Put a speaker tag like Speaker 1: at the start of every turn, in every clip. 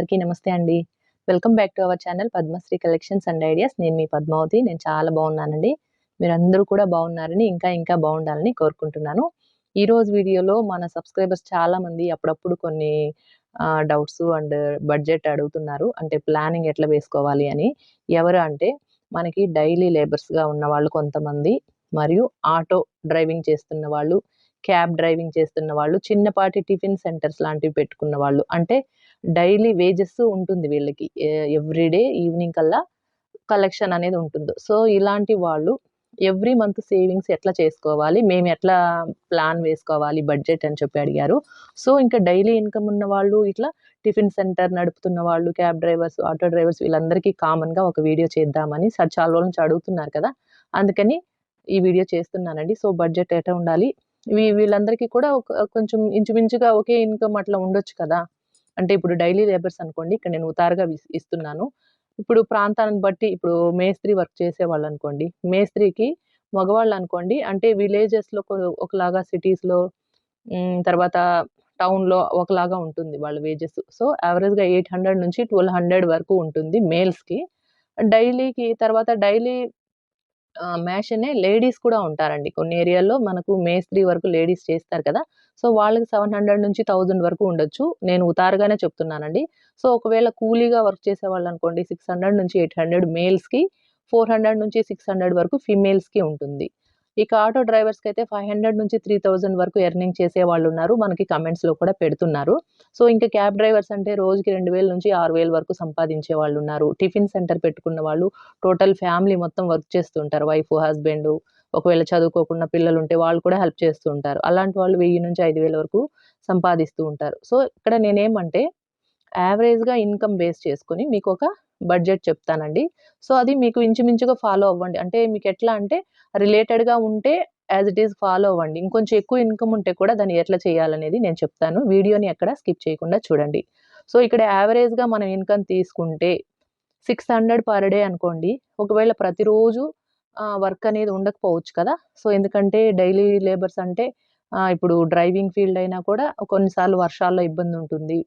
Speaker 1: అందరికీ నమస్తే అండి. Welcome back to our channel Padmashri collections and ideas. నేను మీ పద్మావతి. నేను చాలా బాగున్నానండి. మీరందరూ కూడా బాగున్నారని ఇంకా ఇంకా బాగుండాలని కోరుకుంటున్నాను. ఈ రోజు వీడియోలో మన సబ్స్క్రైబర్స్ చాలా మంది అప్పుడప్పుడు కొన్ని డౌట్స్ అండ్ బడ్జెట్ అడుగుతున్నారు. అంటే ప్లానింగ్ ఎట్లా వేసుకోవాలి అని. ఎవరు అంటే మనకి డైలీ లేబర్స్గా ఉన్న వాళ్ళు కొంతమంది మరియు ఆటో డ్రైవింగ్ చేస్తున్న వాళ్ళు క్యాబ్ డ్రైవింగ్ చేస్తున్న వాళ్ళు చిన్నపాటి టిఫిన్ సెంటర్స్ లాంటివి పెట్టుకున్న వాళ్ళు. అంటే డైలీ వేజెస్ ఉంటుంది వీళ్ళకి. ఎవ్రీడే ఈవినింగ్ కల్లా కలెక్షన్ అనేది ఉంటుందో. సో ఇలాంటి వాళ్ళు ఎవ్రీ మంత్ సేవింగ్స్ ఎట్లా చేసుకోవాలి మేము ఎట్లా ప్లాన్ వేసుకోవాలి బడ్జెట్ అని చెప్పి అడిగారు. సో ఇంకా డైలీ ఇన్కమ్ ఉన్న వాళ్ళు ఇట్లా టిఫిన్ సెంటర్ నడుపుతున్న వాళ్ళు క్యాబ్ డ్రైవర్స్ ఆటో డ్రైవర్స్ వీళ్ళందరికీ కామన్గా ఒక వీడియో చేద్దామని సార్ చాలా రోజుల నుంచి అడుగుతున్నారు కదా. అందుకని ఈ వీడియో చేస్తున్నానండి. సో బడ్జెట్ ఎట్లా ఉండాలి? వీళ్ళందరికీ కూడా ఒక కొంచెం ఇంచుమించుగా ఒకే ఇన్కమ్ అట్లా ఉండొచ్చు కదా. అంటే ఇప్పుడు డైలీ లేబర్స్ అనుకోండి ఇక్కడ నేను ఉతారుగా ఇస్తున్నాను. ఇప్పుడు ప్రాంతాన్ని బట్టి ఇప్పుడు మేస్త్రి వర్క్ చేసేవాళ్ళు అనుకోండి మేస్త్రికి మగవాళ్ళు అనుకోండి అంటే విలేజెస్లో ఒకలాగా సిటీస్లో తర్వాత టౌన్లో ఒకలాగా ఉంటుంది వాళ్ళ వేజెస్. సో యావరేజ్గా ఎయిట్ హండ్రెడ్ నుంచి ట్వెల్వ్ హండ్రెడ్ వరకు ఉంటుంది మేల్స్కి. డైలీకి తర్వాత డైలీ మ్యాషనే లేడీస్ కూడా ఉంటారండి. కొన్ని ఏరియాల్లో మనకు మేస్త్రి వరకు లేడీస్ చేస్తారు కదా సో వాళ్ళకి సెవెన్ హండ్రెడ్ నుంచి థౌజండ్ వరకు ఉండొచ్చు. నేను ఉతారుగానే చెప్తున్నానండి. సో ఒకవేళ కూలీగా వర్క్ చేసే వాళ్ళు అనుకోండి సిక్స్ హండ్రెడ్ నుంచి ఎయిట్ హండ్రెడ్ మేల్స్కి ఫోర్ హండ్రెడ్ నుంచి సిక్స్ హండ్రెడ్ వరకు ఫీమేల్స్కి ఉంటుంది. ఇక ఆటో డ్రైవర్స్కి అయితే ఫైవ్ హండ్రెడ్ నుంచి త్రీ థౌజండ్ వరకు ఎర్నింగ్ చేసే వాళ్ళు ఉన్నారు. మనకి కమెంట్స్లో కూడా పెడుతున్నారు. సో ఇంకా క్యాబ్ డ్రైవర్స్ అంటే రోజుకి రెండు వేల నుంచి ఆరు వేల వరకు సంపాదించే వాళ్ళు ఉన్నారు. టిఫిన్ సెంటర్ పెట్టుకున్న వాళ్ళు టోటల్ ఫ్యామిలీ మొత్తం వర్క్ చేస్తుంటారు వైఫ్ హస్బెండ్ ఒకవేళ చదువుకోకుండా పిల్లలు ఉంటే వాళ్ళు కూడా హెల్ప్ చేస్తూ ఉంటారు. అలాంటి వాళ్ళు వెయ్యి నుంచి ఐదు వేల వరకు సంపాదిస్తూ ఉంటారు. సో ఇక్కడ నేనేమంటే యావరేజ్గా ఇన్కమ్ బేస్ చేసుకొని మీకు ఒక బడ్జెట్ చెప్తానండి. సో అది మీకు ఇంచుమించుగా ఫాలో అవ్వండి. అంటే మీకు ఎట్లా అంటే రిలేటెడ్గా ఉంటే యాజ్ ఇట్ ఈస్ ఫాలో అవ్వండి. ఇంకొంచెం ఎక్కువ ఇన్కమ్ ఉంటే కూడా దాన్ని ఎట్లా చేయాలనేది నేను చెప్తాను. వీడియోని ఎక్కడ స్కిప్ చేయకుండా చూడండి. సో ఇక్కడ యావరేజ్గా మనం ఇన్కమ్ తీసుకుంటే సిక్స్ హండ్రెడ్ పర్ డే అనుకోండి. ఒకవేళ ప్రతిరోజు వర్క్ అనేది ఉండకపోవచ్చు కదా. సో ఎందుకంటే డైలీ లేబర్స్ అంటే ఇప్పుడు డ్రైవింగ్ ఫీల్డ్ అయినా కూడా కొన్నిసార్లు వర్షాల్లో ఇబ్బంది ఉంటుంది.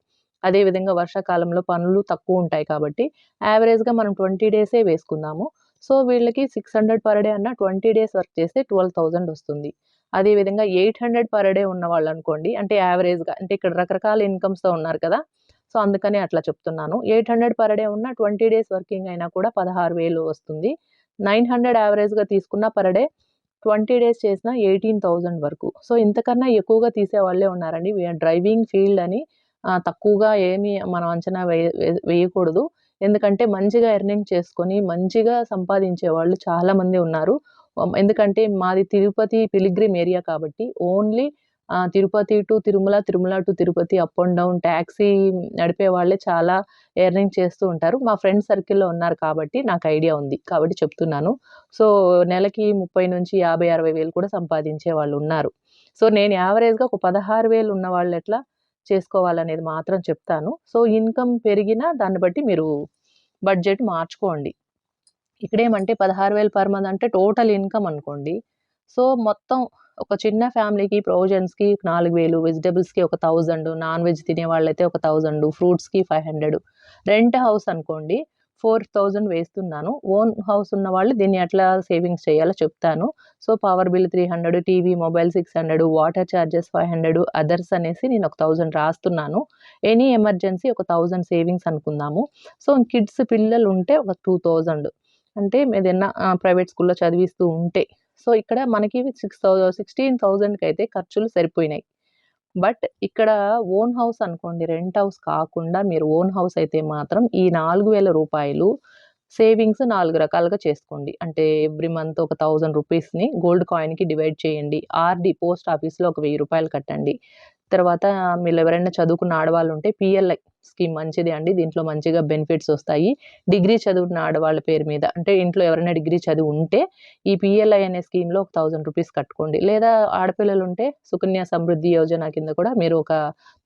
Speaker 1: అదేవిధంగా వర్షాకాలంలో పనులు తక్కువ ఉంటాయి కాబట్టి యావరేజ్గా మనం ట్వంటీ డేసే వేసుకుందాము. సో వీళ్ళకి సిక్స్ హండ్రెడ్ పర్ డే అన్న ట్వంటీ డేస్ వర్క్ చేస్తే ట్వెల్వ్ థౌజండ్ వస్తుంది. అదేవిధంగా ఎయిట్ హండ్రెడ్ పర్ డే ఉన్న వాళ్ళు అనుకోండి అంటే యావరేజ్గా అంటే ఇక్కడ రకరకాల ఇన్కమ్స్తో ఉన్నారు కదా. సో అందుకని అట్లా చెప్తున్నాను. ఎయిట్ హండ్రెడ్ పర్ డే ఉన్న ట్వంటీ డేస్ వర్కింగ్ అయినా కూడా పదహారు వేలు వస్తుంది. నైన్ హండ్రెడ్ యావరేజ్గా తీసుకున్న పర్ డే ట్వంటీ డేస్ చేసిన ఎయిటీన్ థౌజండ్ వరకు. సో ఇంతకన్నా ఎక్కువగా తీసే వాళ్ళే ఉన్నారండి. డ్రైవింగ్ ఫీల్డ్ అని తక్కువగా ఏమీ మనం అంచనా వేయ వేయకూడదు. ఎందుకంటే మంచిగా ఎర్నింగ్ చేసుకొని మంచిగా సంపాదించే వాళ్ళు చాలామంది ఉన్నారు. ఎందుకంటే మాది తిరుపతి పిలిగ్రిమ్ ఏరియా కాబట్టి only Tirupati to Tirumala Tirumala to Tirupati up and down taxi నడిపే వాళ్ళే చాలా ఎర్నింగ్ చేస్తూ ఉంటారు. మా ఫ్రెండ్ సర్కిల్లో ఉన్నారు కాబట్టి నాకు ఐడియా ఉంది. కాబట్టి చెప్తున్నాను. సో నెలకి ముప్పై నుంచి యాభై అరవై వేలు కూడా సంపాదించే వాళ్ళు ఉన్నారు. సో నేను యావరేజ్గా ఒక పదహారు వేలు ఉన్న వాళ్ళు ఎట్లా చేసుకోవాలనేది మాత్రం చెప్తాను. సో ఇన్కమ్ పెరిగినా దాన్ని బట్టి మీరు బడ్జెట్ మార్చుకోండి. ఇక్కడేమంటే పదహారు వేలు పర్ మంత్ అంటే టోటల్ ఇన్కమ్ అనుకోండి. సో మొత్తం ఒక చిన్న ఫ్యామిలీకి ప్రొవిజన్స్కి నాలుగు వేలు వెజిటబుల్స్కి ఒక థౌజండ్ నాన్ వెజ్ తినే వాళ్ళైతే ఒక థౌజండ్ ఫ్రూట్స్కి ఫైవ్ హండ్రెడ్. రెంట్ హౌస్ అనుకోండి ఫోర్ థౌజండ్ వేస్తున్నాను. ఓన్ హౌస్ ఉన్న వాళ్ళు దీన్ని ఎట్లా సేవింగ్స్ చేయాలో చెప్తాను. So power bill three hundred TV mobile six hundred water charges five hundred others అనేసి నేను ఒక థౌజండ్ రాస్తున్నాను. ఎనీ ఎమర్జెన్సీ ఒక థౌజండ్ సేవింగ్స్ అనుకుందాము. సో కిడ్స్ పిల్లలు ఉంటే ఒక టూ థౌజండ్ అంటే ఏదైనా ప్రైవేట్ స్కూల్లో చదివిస్తూ ఉంటే. సో ఇక్కడ మనకి సిక్స్ థౌజండ్ సిక్స్టీన్ థౌజండ్కి అయితే ఖర్చులు సరిపోయినాయి. బట్ ఇక్కడ ఓన్ హౌస్ అనుకోండి రెంట్ హౌస్ కాకుండా మీరు ఓన్ హౌస్ అయితే మాత్రం ఈ నాలుగు వేల రూపాయలు సేవింగ్స్ నాలుగు రకాలుగా చేసుకోండి. అంటే ఎవ్రీ మంత్ ఒక థౌజండ్ రూపీస్ని గోల్డ్ కాయిన్కి డివైడ్ చేయండి. ఆర్డి పోస్ట్ ఆఫీస్లో ఒక వెయ్యి రూపాయలు కట్టండి. తర్వాత మీరు ఎవరైనా చదువుకున్న ఆడవాళ్ళు ఉంటే పిఎల్ఐ స్కీమ్ మంచిది అండి. దీంట్లో మంచిగా బెనిఫిట్స్ వస్తాయి. డిగ్రీ చదువుకున్న ఆడవాళ్ళ పేరు మీద అంటే ఇంట్లో ఎవరైనా డిగ్రీ చదివి ఉంటే ఈ పిఎల్ఐ అనే స్కీమ్లో ఒక థౌజండ్ రూపీస్ కట్టుకోండి. లేదా ఆడపిల్లలు ఉంటే సుకన్య సమృద్ధి యోజన కింద కూడా మీరు ఒక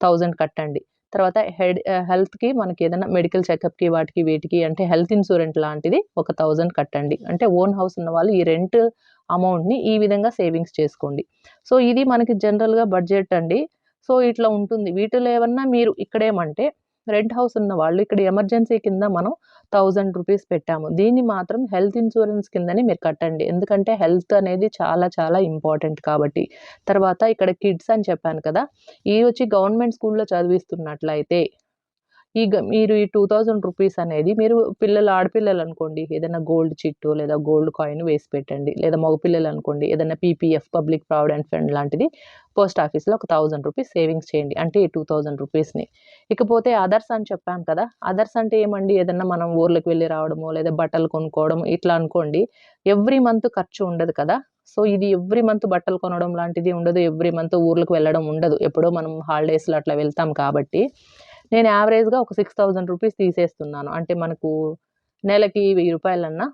Speaker 1: థౌజండ్ కట్టండి. తర్వాత హెడ్ హెల్త్కి మనకి ఏదైనా మెడికల్ చెకప్కి వాటికి వీటికి అంటే హెల్త్ ఇన్సూరెన్స్ లాంటిది ఒక థౌజండ్ కట్టండి. అంటే ఓన్ హౌస్ ఉన్న వాళ్ళు ఈ రెంట్ అమౌంట్ని ఈ విధంగా సేవింగ్స్ చేసుకోండి. సో ఇది మనకి జనరల్గా బడ్జెట్ అండి. సో ఇట్లా ఉంటుంది. వీటిలో ఏమన్నా మీరు ఇక్కడేమంటే రెంట్ హౌస్ ఉన్న వాళ్ళు ఇక్కడ ఎమర్జెన్సీ కింద మనం థౌజండ్ రూపీస్ పెట్టాము. దీన్ని మాత్రం హెల్త్ ఇన్సూరెన్స్ కిందని మీరు కట్టండి. ఎందుకంటే హెల్త్ అనేది చాలా చాలా ఇంపార్టెంట్ కాబట్టి. తర్వాత ఇక్కడ కిడ్స్ అని చెప్పాను కదా ఈ వచ్చి గవర్నమెంట్ స్కూల్లో చదివిస్తున్నట్లయితే ఈ గ మీరు ఈ టూ థౌజండ్ రూపీస్ అనేది మీరు పిల్లలు ఆడపిల్లలు అనుకోండి ఏదైనా గోల్డ్ చిట్టు లేదా గోల్డ్ కాయిన్ వేసి పెట్టండి. లేదా మగపిల్లలు అనుకోండి ఏదైనా పీపీఎఫ్ పబ్లిక్ ప్రావిడెంట్ ఫండ్ లాంటిది పోస్ట్ ఆఫీస్లో ఒక థౌజండ్ రూపీస్ సేవింగ్స్ చేయండి. అంటే ఈ టూ థౌజండ్ రూపీస్ని ఇకపోతే అదర్స్ అని చెప్పాం కదా అదర్స్ అంటే ఏమండి? ఏదన్నా మనం ఊర్లకు వెళ్ళి రావడము లేదా బట్టలు కొనుక్కోవడం ఇట్లా అనుకోండి ఎవ్రీ మంత్ ఖర్చు ఉండదు కదా. సో ఇది ఎవ్రీ మంత్ బట్టలు కొనడం లాంటిది ఉండదు ఎవ్రీ మంత్ ఊర్లకు వెళ్ళడం ఉండదు. ఎప్పుడో మనం హాలిడేస్లో అట్లా వెళ్తాం కాబట్టి. నేను యావరేజ్గా ఒక సిక్స్ థౌజండ్ రూపీస్ తీసేస్తున్నాను. అంటే మనకు నెలకి వెయ్యి రూపాయలన్నా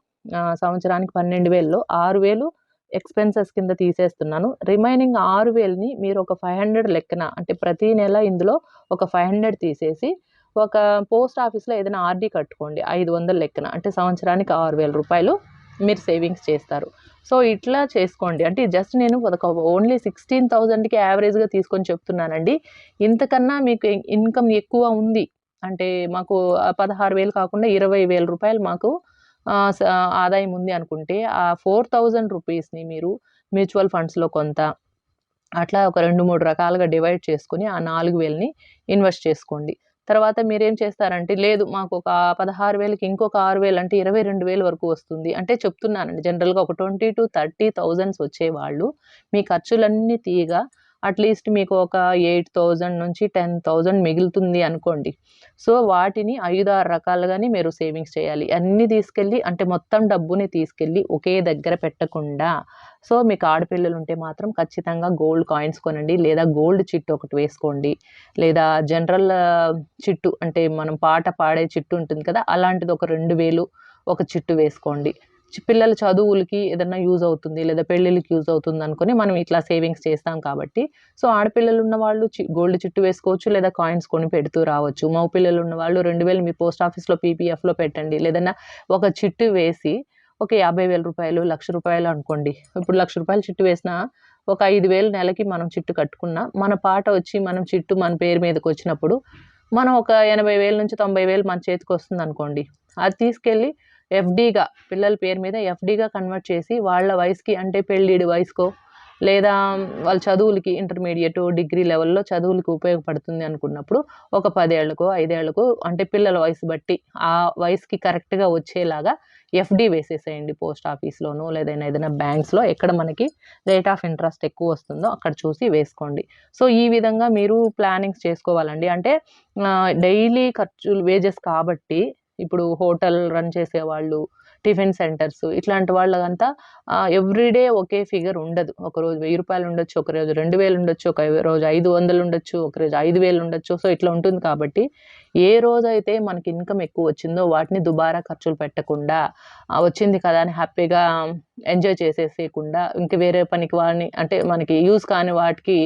Speaker 1: సంవత్సరానికి పన్నెండు వేల్లో ఆరు వేలు ఎక్స్పెన్సెస్ కింద తీసేస్తున్నాను. రిమైనింగ్ ఆరు వేలని మీరు ఒక ఫైవ్ హండ్రెడ్ లెక్కన అంటే ప్రతి నెల ఇందులో ఒక ఫైవ్ హండ్రెడ్ తీసేసి ఒక పోస్ట్ ఆఫీస్లో ఏదైనా ఆర్డీ కట్టుకోండి ఐదు వందల లెక్కన. అంటే సంవత్సరానికి ఆరు వేల రూపాయలు మీరు సేవింగ్స్ చేస్తారు. సో ఇట్లా చేసుకోండి. అంటే జస్ట్ నేను ఒక ఓన్లీ సిక్స్టీన్ థౌజండ్కి యావరేజ్గా తీసుకొని చెప్తున్నానండి. ఇంతకన్నా మీకు ఇన్కమ్ ఎక్కువ ఉంది. అంటే మాకు పదహారు వేలు కాకుండా ఇరవై వేల రూపాయలు మాకు స- ఆదాయం ఉంది అనుకుంటే ఆ ఫోర్ థౌజండ్ రూపీస్ని మీరు మ్యూచువల్ ఫండ్స్లో కొంత అట్లా ఒక రెండు మూడు రకాలుగా డివైడ్ చేసుకుని ఆ నాలుగు వేలని ఇన్వెస్ట్ చేసుకోండి. తర్వాత మీరేం చేస్తారంటే లేదు మాకు ఒక పదహారు వేలకి ఇంకొక ఆరు వేలు అంటే ఇరవై రెండు వేలు వరకు వస్తుంది. అంటే చెప్తున్నానండి జనరల్గా ఒక ట్వంటీ టు థర్టీ థౌజండ్స్ వచ్చేవాళ్ళు. మీ ఖర్చులన్నీ తీయగా అట్లీస్ట్ మీకు ఒక ఎయిట్ థౌజండ్ నుంచి టెన్ థౌజండ్ మిగులుతుంది అనుకోండి. సో వాటిని ఐదు ఆరు రకాలుగానే మీరు సేవింగ్స్ చేయాలి. అన్నీ తీసుకెళ్ళి అంటే మొత్తం డబ్బుని తీసుకెళ్ళి ఒకే దగ్గర పెట్టకుండా సో మీకు ఆడపిల్లలు ఉంటే మాత్రం ఖచ్చితంగా గోల్డ్ కాయిన్స్ కొనండి. లేదా గోల్డ్ చిట్టు ఒకటి వేసుకోండి. లేదా జనరల్ చిట్టు అంటే మనం పాట పాడే చిట్టు ఉంటుంది కదా అలాంటిది ఒక రెండు వేలు ఒక చిట్టు వేసుకోండి. పిల్లల చదువులకి ఏదన్నా యూజ్ అవుతుంది లేదా పెళ్ళిళ్ళకి యూజ్ అవుతుంది అనుకుని మనం ఇట్లా సేవింగ్స్ చేస్తాం కాబట్టి సో ఆడపిల్లలు ఉన్న వాళ్ళు చి గోల్డ్ చిట్టు వేసుకోవచ్చు లేదా కాయిన్స్ కొని పెడుతూ రావచ్చు. మగ పిల్లలు ఉన్న వాళ్ళు రెండు వేలు మీ పోస్ట్ ఆఫీస్లో పీపీఎఫ్లో పెట్టండి. లేదన్నా ఒక చిట్టు వేసి ఒక యాభై వేల రూపాయలు లక్ష రూపాయలు అనుకోండి. ఇప్పుడు లక్ష రూపాయలు చిట్టు వేసినా ఒక ఐదు వేలు నెలకి మనం చిట్టు కట్టుకున్నా మన పాట వచ్చి మనం చిట్టు మన పేరు మీదకి వచ్చినప్పుడు మనం ఒక ఎనభై వేల నుంచి తొంభై వేలు మన చేతికి వస్తుంది అనుకోండి అది తీసుకెళ్ళి ఎఫ్డీగా పిల్లల పేరు మీద ఎఫ్డీగా కన్వర్ట్ చేసి వాళ్ళ వయసుకి అంటే పెళ్ళిడి వయసుకో లేదా వాళ్ళ చదువులకి ఇంటర్మీడియట్ డిగ్రీ లెవెల్లో చదువులకి ఉపయోగపడుతుంది అనుకున్నప్పుడు ఒక పదేళ్ళకో ఐదేళ్ళకో అంటే పిల్లల వయసు బట్టి ఆ వయసుకి కరెక్ట్గా వచ్చేలాగా ఎఫ్డి వేసేసేయండి పోస్ట్ ఆఫీస్లోనో లేదా ఏదైనా బ్యాంక్స్లో ఎక్కడ మనకి రేట్ ఆఫ్ ఇంట్రెస్ట్ ఎక్కువ వస్తుందో అక్కడ చూసి వేసుకోండి. సో ఈ విధంగా మీరు ప్లానింగ్స్ చేసుకోవాలండి. అంటే డైలీ ఖర్చులు వేజెస్ కాబట్టి ఇప్పుడు హోటల్ రన్ చేసేవాళ్ళు టిఫిన్ సెంటర్స్ ఇట్లాంటి వాళ్ళకంతా ఎవ్రీడే ఒకే ఫిగర్ ఉండదు. ఒకరోజు వెయ్యి రూపాయలు ఉండొచ్చు ఒక రోజు రెండు వేలు ఉండొచ్చు ఒక రోజు ఐదు వందలు ఉండొచ్చు ఒక రోజు ఐదు వేలు ఉండొచ్చు. సో ఇట్లా ఉంటుంది కాబట్టి ఏ రోజు అయితే మనకి ఇన్కమ్ ఎక్కువ వచ్చిందో వాటిని దుబారా ఖర్చులు పెట్టకుండా వచ్చింది కదా అని హ్యాపీగా ఎంజాయ్ చేసేసేయకుండా ఇంక వేరే పనికి వాడిని అంటే మనకి యూస్ కాని వాటికి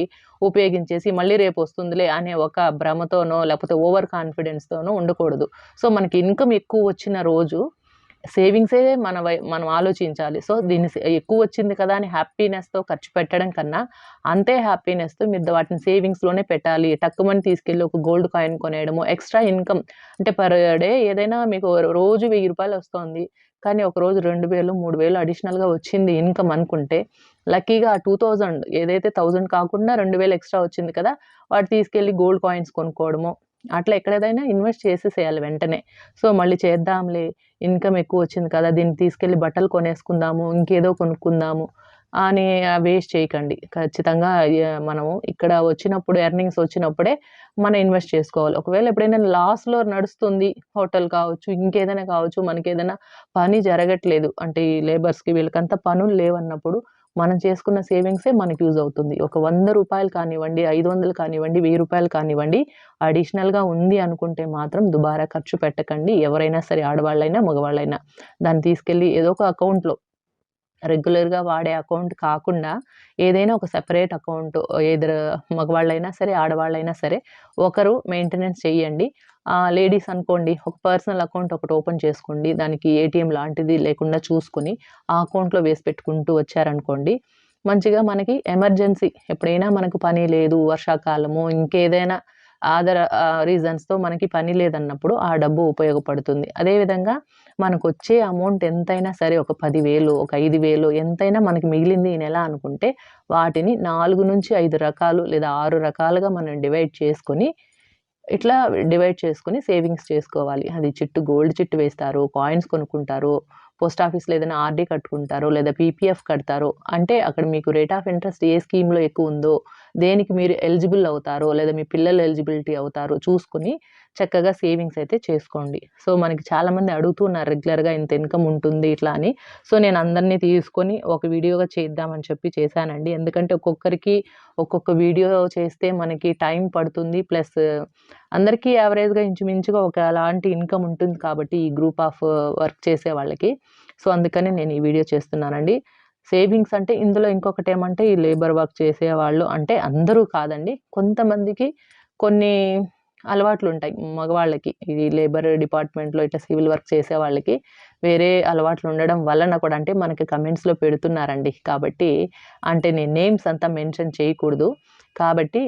Speaker 1: ఉపయోగించేసి మళ్ళీ రేపు వస్తుందిలే అనే ఒక భ్రమతోనో లేకపోతే ఓవర్ కాన్ఫిడెన్స్తోనో ఉండకూడదు. సో మనకి ఇన్కమ్ ఎక్కువ వచ్చిన రోజు సేవింగ్సే మన వై మనం ఆలోచించాలి. సో దీన్ని ఎక్కువ వచ్చింది కదా అని హ్యాపీనెస్తో ఖర్చు పెట్టడం కన్నా అంతే హ్యాపీనెస్తో మీరు వాటిని సేవింగ్స్లోనే పెట్టాలి. టక్కుమని తీసుకెళ్ళి ఒక గోల్డ్ కాయిన్ కొనేయడము ఎక్స్ట్రా ఇన్కమ్ అంటే పర్ డే ఏదైనా మీకు రోజు వెయ్యి రూపాయలు వస్తుంది. కానీ ఒక రోజు రెండు వేలు మూడు వేలు అడిషనల్గా వచ్చింది ఇన్కమ్ అనుకుంటే లక్కీగా టూ థౌజండ్ ఏదైతే థౌజండ్ కాకుండా రెండు వేలు ఎక్స్ట్రా వచ్చింది కదా వాటి తీసుకెళ్ళి గోల్డ్ కాయిన్స్ కొనుక్కోవడము. అట్లా ఎక్కడేదైనా ఇన్వెస్ట్ చేసేసేయాలి వెంటనే. సో మళ్ళీ చేద్దాంలే ఇన్కమ్ ఎక్కువ వచ్చింది కదా దీన్ని తీసుకెళ్ళి బట్టలు కొనేసుకుందాము ఇంకేదో కొనుక్కుందాము అని వేస్ట్ చేయకండి. ఖచ్చితంగా మనము ఇక్కడ వచ్చినప్పుడు ఎర్నింగ్స్ వచ్చినప్పుడే మనం ఇన్వెస్ట్ చేసుకోవాలి. ఒకవేళ ఎప్పుడైనా లాస్లో నడుస్తుంది హోటల్ కావచ్చు ఇంకేదైనా కావచ్చు మనకి ఏదైనా పని జరగట్లేదు అంటే ఈ లేబర్స్కి వీళ్ళకంతా పనులు లేవన్నప్పుడు మనం చేసుకున్న సేవింగ్సే మనకు యూజ్ అవుతుంది. ఒక వంద రూపాయలు కానివ్వండి ఐదు వందలు కానివ్వండి వెయ్యి రూపాయలు కానివ్వండి అడిషనల్గా ఉంది అనుకుంటే మాత్రం దుబారా ఖర్చు పెట్టకండి. ఎవరైనా సరే ఆడవాళ్ళైనా మగవాళ్ళైనా దాన్ని తీసుకెళ్ళి ఏదో ఒక అకౌంట్లో రెగ్యులర్గా వాడే అకౌంట్ కాకుండా ఏదైనా ఒక సెపరేట్ అకౌంట్ ఎదురు మగవాళ్ళైనా సరే ఆడవాళ్ళైనా సరే ఒకరు మెయింటెనెన్స్ చేయండి. లేడీస్ అనుకోండి ఒక పర్సనల్ అకౌంట్ ఒకటి ఓపెన్ చేసుకోండి దానికి ఏటీఎం లాంటిది లేకుండా చూసుకుని ఆ అకౌంట్లో వేసి పెట్టుకుంటూ వచ్చారనుకోండి మంచిగా మనకి ఎమర్జెన్సీ ఎప్పుడైనా మనకు పని లేదు వర్షాకాలము ఇంకేదైనా ఆదర రీజన్స్తో మనకి పని లేదన్నప్పుడు ఆ డబ్బు ఉపయోగపడుతుంది. అదేవిధంగా మనకు వచ్చే అమౌంట్ ఎంతైనా సరే ఒక పదివేలు ఒక ఐదు వేలు ఎంతైనా మనకి మిగిలింది ఈ నెల అనుకుంటే వాటిని నాలుగు నుంచి ఐదు రకాలు లేదా ఆరు రకాలుగా మనం డివైడ్ చేసుకొని ఇట్లా డివైడ్ చేసుకొని సేవింగ్స్ చేసుకోవాలి. అది చిట్టు గోల్డ్ చిట్టు వేస్తారు కాయిన్స్ కొనుక్కుంటారు పోస్ట్ ఆఫీస్లో ఏదైనా ఆర్డీ కట్టుకుంటారు లేదా పీపీఎఫ్ కడతారు. అంటే అక్కడ మీకు రేట్ ఆఫ్ ఇంట్రెస్ట్ ఏ స్కీమ్లో ఎక్కువ ఉందో దేనికి మీరు ఎలిజిబుల్ అవుతారో లేదా మీ పిల్లలు ఎలిజిబిలిటీ అవుతారో చూసుకొని చక్కగా సేవింగ్స్ అయితే చేసుకోండి. సో మనకి చాలామంది అడుగుతున్నారు రెగ్యులర్గా ఇంత ఇన్కమ్ ఉంటుంది ఇట్లా అని. సో నేను అందరినీ తీసుకొని ఒక వీడియోగా చేద్దామని చెప్పి చేశానండి. ఎందుకంటే ఒక్కొక్కరికి ఒక్కొక్క వీడియో చేస్తే మనకి టైం పడుతుంది. ప్లస్ అందరికీ యావరేజ్గా ఇంచుమించుగా ఒక అలాంటి ఇన్కమ్ ఉంటుంది కాబట్టి ఈ గ్రూప్ ఆఫ్ వర్క్ చేసే వాళ్ళకి. సో అందుకని నేను ఈ వీడియో చేస్తున్నానండి. సేవింగ్స్ అంటే ఇందులో ఇంకొకటి ఏమంటే ఈ లేబర్ వర్క్ చేసేవాళ్ళు అంటే అందరూ కాదండి. కొంతమందికి కొన్ని అలవాట్లు ఉంటాయి మగవాళ్ళకి. ఇది లేబర్ డిపార్ట్మెంట్లో ఇట్లా సివిల్ వర్క్ చేసే వాళ్ళకి వేరే అలవాట్లు ఉండడం వలన కూడా అంటే మనకి కమెంట్స్లో పెడుతున్నారండి. కాబట్టి అంటే నేను నేమ్స్ అంతా మెన్షన్ చేయకూడదు. కాబట్టి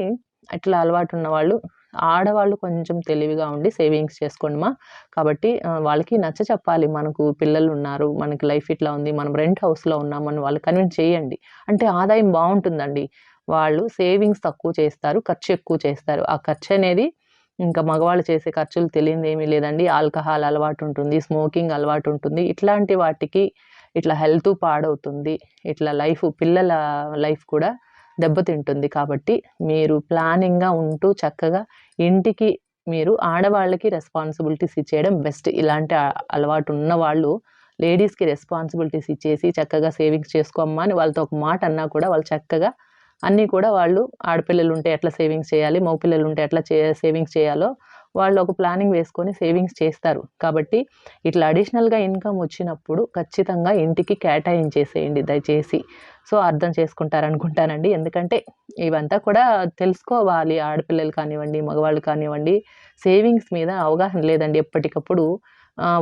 Speaker 1: అట్లా అలవాటు ఉన్న వాళ్ళు ఆడవాళ్ళు కొంచెం తెలివిగా ఉండి సేవింగ్స్ చేసుకోండి మా. కాబట్టి వాళ్ళకి నచ్చ చెప్పాలి. మనకు పిల్లలు ఉన్నారు మనకి లైఫ్ ఇట్లా ఉంది మనం రెంట్ హౌస్లో ఉన్నామని వాళ్ళు కన్విన్స్ చేయండి. అంటే ఆదాయం బాగుంటుందండి. వాళ్ళు సేవింగ్స్ తక్కువ చేస్తారు ఖర్చు ఎక్కువ చేస్తారు. ఆ ఖర్చు అనేది ఇంకా మగవాళ్ళు చేసే ఖర్చులు తెలియదు ఏమీ లేదండి. ఆల్కహాల్ అలవాటు ఉంటుంది స్మోకింగ్ అలవాటు ఉంటుంది. ఇట్లాంటి వాటికి ఇట్లా హెల్త్ పాడవుతుంది. ఇట్లా లైఫ్ పిల్లల లైఫ్ కూడా దెబ్బతింటుంది కాబట్టి మీరు ప్లానింగ్గా ఉంటూ చక్కగా ఇంటికి మీరు ఆడవాళ్ళకి రెస్పాన్సిబిలిటీస్ ఇచ్చేయడం బెస్ట్. ఇలాంటి అలవాటు ఉన్న వాళ్ళు లేడీస్కి రెస్పాన్సిబిలిటీస్ ఇచ్చేసి చక్కగా సేవింగ్స్ చేసుకోమ్మా అని వాళ్ళతో ఒక మాట అన్నా కూడా వాళ్ళు చక్కగా అన్నీ కూడా వాళ్ళు ఆడపిల్లలు ఉంటే ఎట్లా సేవింగ్స్ చేయాలి మగపిల్లలు ఉంటే ఎట్లా చే సేవింగ్స్ చేయాలో వాళ్ళు ఒక ప్లానింగ్ వేసుకొని సేవింగ్స్ చేస్తారు. కాబట్టి ఇట్లా అడిషనల్గా ఇన్కమ్ వచ్చినప్పుడు ఖచ్చితంగా ఇంటికి కేటాయించేసేయండి దయచేసి. సో అర్థం చేసుకుంటారు అనుకుంటానండి ఎందుకంటే ఇవంతా కూడా తెలుసుకోవాలి. ఆడపిల్లలు కానివ్వండి మగవాళ్ళు కానివ్వండి సేవింగ్స్ మీద అవగాహన లేదండి ఎప్పటికప్పుడు.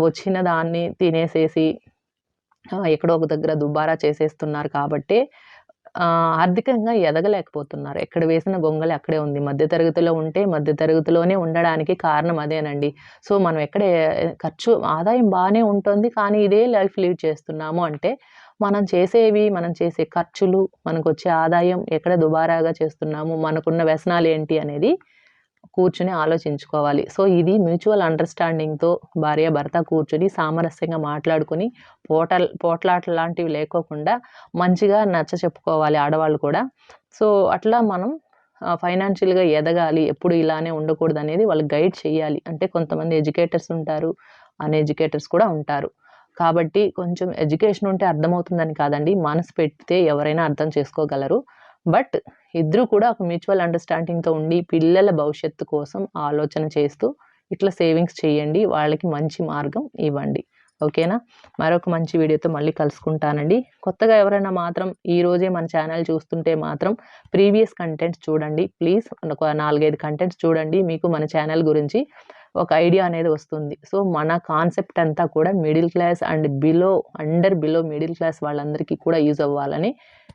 Speaker 1: వచ్చిన దాన్ని తినేసేసి ఎక్కడో ఒక దగ్గర దుబారా చేసేస్తున్నారు కాబట్టి ఆర్థికంగా ఎదగలేకపోతున్నారు. ఎక్కడ వేసిన గొంగలి అక్కడే ఉంది. మధ్యతరగతిలో ఉంటే మధ్యతరగతిలోనే ఉండడానికి కారణం అదేనండి. సో మనం ఎక్కడ ఖర్చు ఆదాయం బాగానే ఉంటుంది కానీ ఇదే లైఫ్ లీడ్ చేస్తున్నాము అంటే మనం చేసేవి మనం చేసే ఖర్చులు మనకు వచ్చే ఆదాయం ఎక్కడ దుబారాగా చేస్తున్నాము మనకున్న వ్యసనాలు ఏంటి అనేది కూర్చుని ఆలోచించుకోవాలి. సో ఇది మ్యూచువల్ అండర్స్టాండింగ్తో భార్య భర్త కూర్చుని సామరస్యంగా మాట్లాడుకుని పోటల్ పోట్లాట లాంటివి లేకోకుండా మంచిగా నచ్చ చెప్పుకోవాలి ఆడవాళ్ళు కూడా. సో అట్లా మనం ఫైనాన్షియల్గా ఎదగాలి ఎప్పుడు ఇలానే ఉండకూడదు అనేది వాళ్ళు గైడ్ చేయాలి. అంటే కొంతమంది ఎడ్యుకేటర్స్ ఉంటారు అన్ఎడ్యుకేటర్స్ కూడా ఉంటారు. కాబట్టి కొంచెం ఎడ్యుకేషన్ ఉంటే అర్థమవుతుందని కాదండి. మనసు పెడితే ఎవరైనా అర్థం చేసుకోగలరు. బట్ ఇద్దరు కూడా ఒక మ్యూచువల్ అండర్స్టాండింగ్తో ఉండి పిల్లల భవిష్యత్తు కోసం ఆలోచన చేస్తూ ఇట్లా సేవింగ్స్ చేయండి వాళ్ళకి మంచి మార్గం ఇవ్వండి. ఓకేనా? మరొక మంచి వీడియోతో మళ్ళీ కలుసుకుంటానండి. కొత్తగా ఎవరైనా మాత్రం ఈరోజే మన ఛానల్ చూస్తుంటే మాత్రం ప్రీవియస్ కంటెంట్స్ చూడండి. ప్లీజ్ ఒక నాలుగైదు కంటెంట్స్ చూడండి. మీకు మన ఛానల్ గురించి ఒక ఐడియా అనేది వస్తుంది. సో మన కాన్సెప్ట్ అంతా కూడా middle class and below under below middle class వాళ్ళందరికీ కూడా యూజ్ అవ్వాలని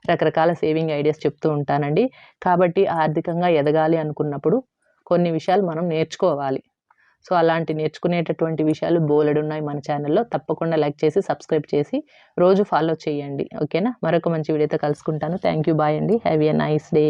Speaker 1: రకరకాల సేవింగ్ ఐడియాస్ చెప్తూ ఉంటానండి. కాబట్టి ఆర్థికంగా ఎదగాలి అనుకున్నప్పుడు కొన్ని విషయాలు మనం నేర్చుకోవాలి. సో అలాంటి నేర్చుకునేటటువంటి విషయాలు బోలెడు ఉన్నాయి మన ఛానల్లో. తప్పకుండా లైక్ చేసి సబ్స్క్రైబ్ చేసి రోజు ఫాలో చేయండి. ఓకేనా? మరొక మంచి వీడియోతో కలుసుకుంటాను. థ్యాంక్ యూ బాయ్ అండి. Have a nice day.